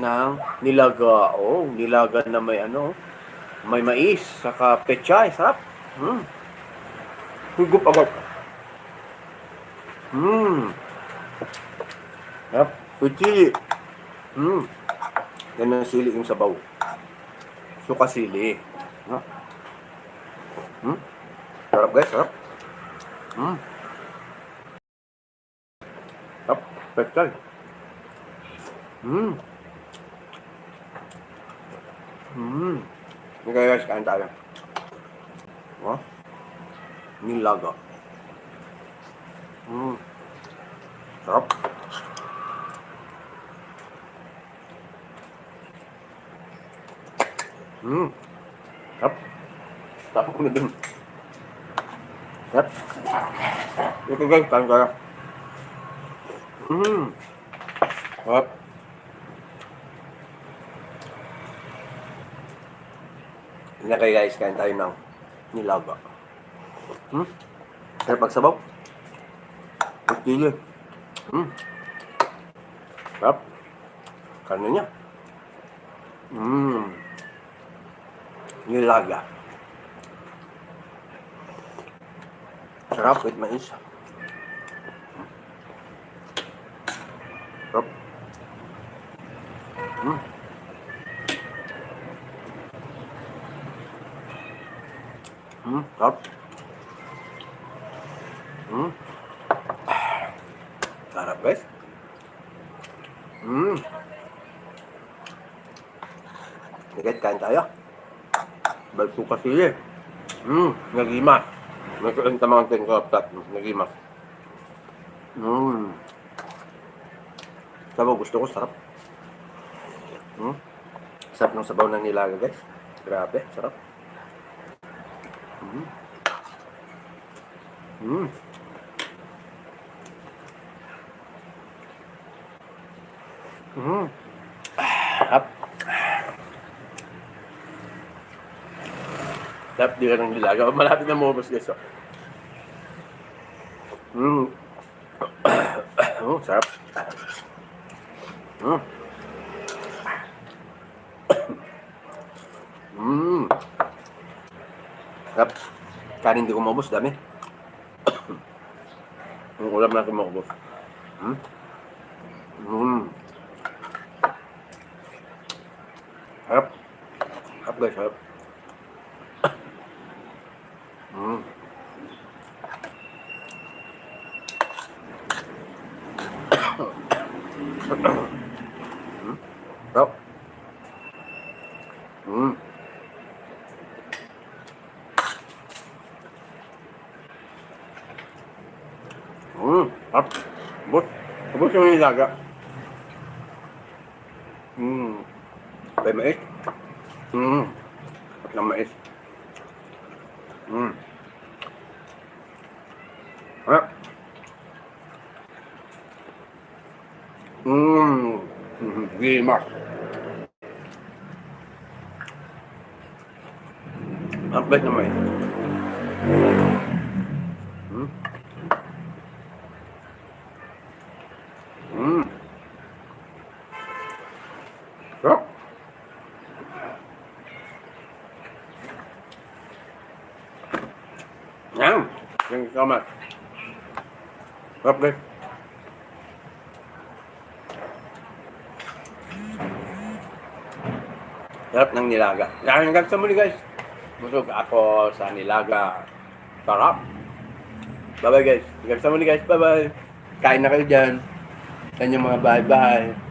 ng nilaga. Oh, nilaga na may ano, may mais, saka pechay, sarap. Hmm. Hugup agad. Hmm. Sarap. With chili. Hmm. Yan ang sili yung sabaw. Suka sili. Ha? Hmm. Sarap guys, sarap. Hmm. Sarap. Pechay. Hmm. Hmm. Okay guys, kain tayo. Oh. Nilaga. Hmm. Sarap. Hmm. Sarap. Tapos ko na dun. Sarap. Okay guys, kain tayo. Hmm. Sarap. Hindi kayo guys, kain tayo ng nilaga. Hmm? Sarap magsabaw. Pagkili. Hmm. Sarap. Karne niya. Hmm. Nilaga. Sarap with mais. Sarap. Hmm. Hmm, sarap. Hmm. Sarap, guys. Hmm. Sige, kain tayo. Balso kasi eh. Hmm, nagimas. Nagkaroon tamang tingko up Nagimas. Hmm. Sabaw, gusto ko, sarap. Hmm. Sarap ng sabaw ng nilaga, guys. Grabe, sarap. Mm. Mm. Mm. Sarap. Sarap di ka ng nilaga. Malapit na mabos guys. Oh. Mm. oh, sarap. Mm. Sarap. Kanin hindi ko maubos, dami. Yung ulam natin maubos. Hmm? Hmm. Sarap. Sarap guys, sarap. Hmm. Hmm. Sarap. Hmm. Hmm, up. Bus. Bus yung nilaga. Hmm. May mais. Hmm. At ng mais. Hmm. Hmm. Hmm. Gimas. Ang bait na mais. Hmm. Mm. Sarap. Yan. Thank you so much. Guys. Sarap ng nilaga. Hanggang sa muli guys. Busog ako sa nilaga. Sarap. Bye-bye guys. Hanggang sa muli guys. Bye-bye. Kain na kayo dyan. Yan yung mga bye-bye.